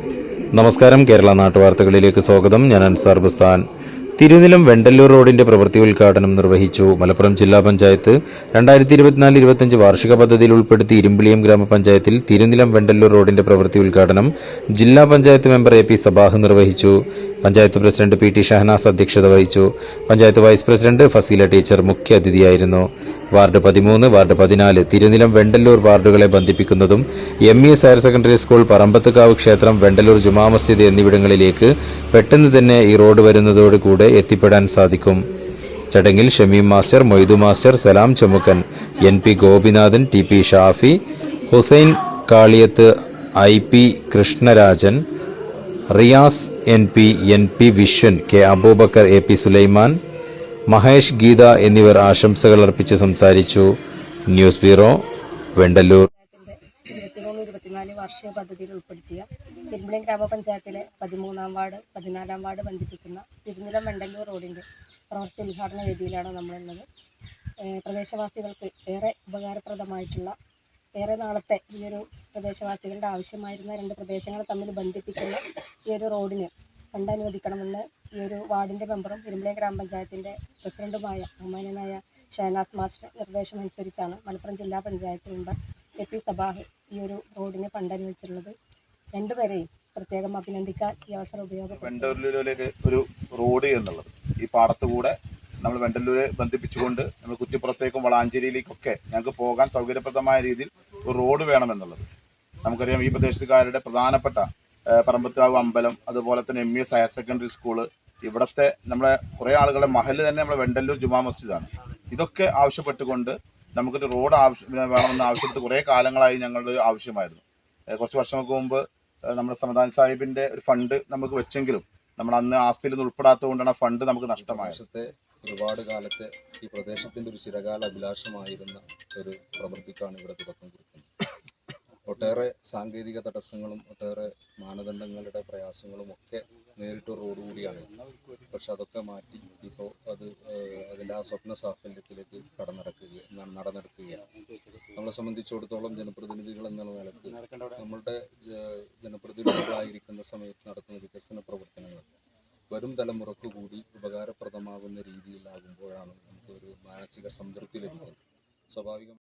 നമസ്കാരം കേരള നാട്ടുവാർത്തകളിലേക്ക് സ്വാഗതം. ഞാൻ അൻസാർ ബുസ്താൻ. തിരുനിലം വെണ്ടല്ലൂർ റോഡിന്റെ പ്രവൃത്തി ഉദ്ഘാടനം നിർവഹിച്ചു മലപ്പുറം ജില്ലാ പഞ്ചായത്ത്. രണ്ടായിരത്തി ഇരുപത്തിനാല് ഇരുപത്തഞ്ച് വാർഷിക പദ്ധതിയിൽ ഉൾപ്പെടുത്തി ഇരുമ്പിളിയം ഗ്രാമപഞ്ചായത്തിൽ തിരുനിലം വെണ്ടല്ലൂർ റോഡിന്റെ പ്രവൃത്തി ഉദ്ഘാടനം ജില്ലാ panchayat member A P Sabah നിർവഹിച്ചു. Panchayat president P T Shahnaz അധ്യക്ഷത വഹിച്ചു. Panchayat vice president Faseela teacher മുഖ്യ അതിഥിയായിരുന്നു. വാർഡ് പതിമൂന്ന് വാർഡ് പതിനാല് തിരുനിലം വെണ്ടല്ലൂർ വാർഡുകളെ ബന്ധിപ്പിക്കുന്നതും M E S higher secondary school Parambathukavu ക്ഷേത്രം വെണ്ടല്ലൂർ ജുമാ മസ്ജിദ് എന്നിവിടങ്ങളിലേക്ക് പെട്ടെന്ന് തന്നെ ഈ റോഡ് വരുന്നതോടുകൂടെ എത്തിപ്പെടാൻ സാധിക്കും. ചടങ്ങിൽ Shameem master Moidu master Salam Chumukkan N P Gopinathan T P Shafi Hussain Kaliyath I P Krishnarajan Riyas N P N P Vishwan K Aboobacker A P Sulaiman Mahesh Geetha എന്നിവർ ആശംസകൾ അർപ്പിച്ച് സംസാരിച്ചു. News bureau Vendallur. ഇരുപത്തിമൂന്ന് ഇരുപത്തിനാല് വാർഷിക പദ്ധതിയിൽ ഉൾപ്പെടുത്തിയ തിരുമ്പളയം ഗ്രാമപഞ്ചായത്തിലെ പതിമൂന്നാം വാർഡ് പതിനാലാം വാർഡ് ബന്ധിപ്പിക്കുന്ന തിരുനിലം വെണ്ടല്ലൂർ റോഡിന്റെ പ്രവൃത്തി ഉദ്ഘാടന വേദിയിലാണ് നമ്മളുള്ളത്. പ്രദേശവാസികൾക്ക് ഏറെ ഉപകാരപ്രദമായിട്ടുള്ള ഏറെ നാളത്തെ ഈ ഒരു പ്രദേശവാസികളുടെ ആവശ്യമായിരുന്ന രണ്ട് പ്രദേശങ്ങൾ തമ്മിൽ ബന്ധിപ്പിക്കുന്ന ഈ ഒരു റോഡിന് ഫണ്ട് അനുവദിക്കണമെന്ന് ഈ ഒരു വാർഡിന്റെ മെമ്പറും പെരുമ്പളയം ഗ്രാമപഞ്ചായത്തിന്റെ പ്രസിഡന്റുമായ ബഹുമാനനായ ഷഹനാസ് മാസ്റ്റർ നിർദ്ദേശമനുസരിച്ചാണ് മലപ്പുറം ജില്ലാ panchayat member A P Sabah ഈ ഒരു റോഡിന് ഫണ്ട് അനുവദിച്ചിട്ടുള്ളത് രണ്ടുപേരെയും പ്രത്യേകം അഭിനന്ദിക്കാൻ ഈ അവസരം വെണ്ടല്ലൂരിലേക്ക് ഒരു റോഡ് എന്നുള്ളത്. ഈ പാടത്തുകൂടെ നമ്മൾ വെണ്ടല്ലൂരെ ബന്ധിപ്പിച്ചുകൊണ്ട് നമ്മൾ കുറ്റിപ്പുറത്തേക്കും വളാഞ്ചേരിയിലേക്കൊക്കെ ഞങ്ങൾക്ക് പോകാൻ സൗകര്യപ്രദമായ രീതിയിൽ ഒരു റോഡ് വേണമെന്നുള്ളത്. നമുക്കറിയാം ഈ പ്രദേശത്തുകാരുടെ പ്രധാനപ്പെട്ട പറമ്പത്താവ് അമ്പലം അതുപോലെ തന്നെ M S higher secondary school ഇവിടുത്തെ നമ്മളെ കുറേ ആളുകളെ മഹൽ തന്നെ നമ്മുടെ വെണ്ടല്ലൂർ ജുമാ മസ്ജിദാണ്. ഇതൊക്കെ ആവശ്യപ്പെട്ടുകൊണ്ട് നമുക്കൊരു റോഡ് ആവശ്യം വേണമെന്ന് ആവശ്യപ്പെട്ട് കുറേ കാലങ്ങളായി ഞങ്ങളുടെ ആവശ്യമായിരുന്നു. കുറച്ച് വർഷങ്ങൾക്ക് മുമ്പ് നമ്മുടെ സമദാൻ സാഹിബിന്റെ ഒരു ഫണ്ട് നമുക്ക് വെച്ചെങ്കിലും നമ്മൾ അന്ന് ആസ്തിയിൽ നിന്ന് ഉൾപ്പെടാത്തത് കൊണ്ടാണ് ഫണ്ട് നമുക്ക് നഷ്ടമായത്. ഒരുപാട് കാലത്തെ ഈ പ്രദേശത്തിന്റെ ഒരു ചിരകാല അഭിലാഷമായിരുന്ന ഒരു പ്രവൃത്തിക്കാണ് ഇവിടെ തുടക്കം കുറിക്കുന്നത് ഒട്ടേറെ സാങ്കേതിക തടസ്സങ്ങളും ഒട്ടേറെ മാനദണ്ഡങ്ങളുടെ പ്രയാസങ്ങളും ഒക്കെ നേരിട്ട് റോഡ് കൂടിയാണ്. പക്ഷെ അതൊക്കെ മാറ്റി ഇപ്പോൾ അത് അതിന്റെ ആ സ്വപ്ന സാഫല്യത്തിലേക്ക് കടന്നിറക്കുക നടന്നിറക്കുകയാണ് നമ്മളെ സംബന്ധിച്ചിടത്തോളം ജനപ്രതിനിധികൾ എന്നുള്ള നിലയ്ക്ക് നമ്മളുടെ ജനപ്രതിനിധികളായിരിക്കുന്ന സമയത്ത് നടത്തുന്ന വികസന പ്രവർത്തനങ്ങൾ വരും തലമുറയ്ക്ക് കൂടി ഉപകാരപ്രദമാകുന്ന രീതിയിലാകുമ്പോഴാണ് നമുക്കൊരു മാനസിക സംതൃപ്തി ലഭിക്കുന്നത്. സ്വാഭാവികം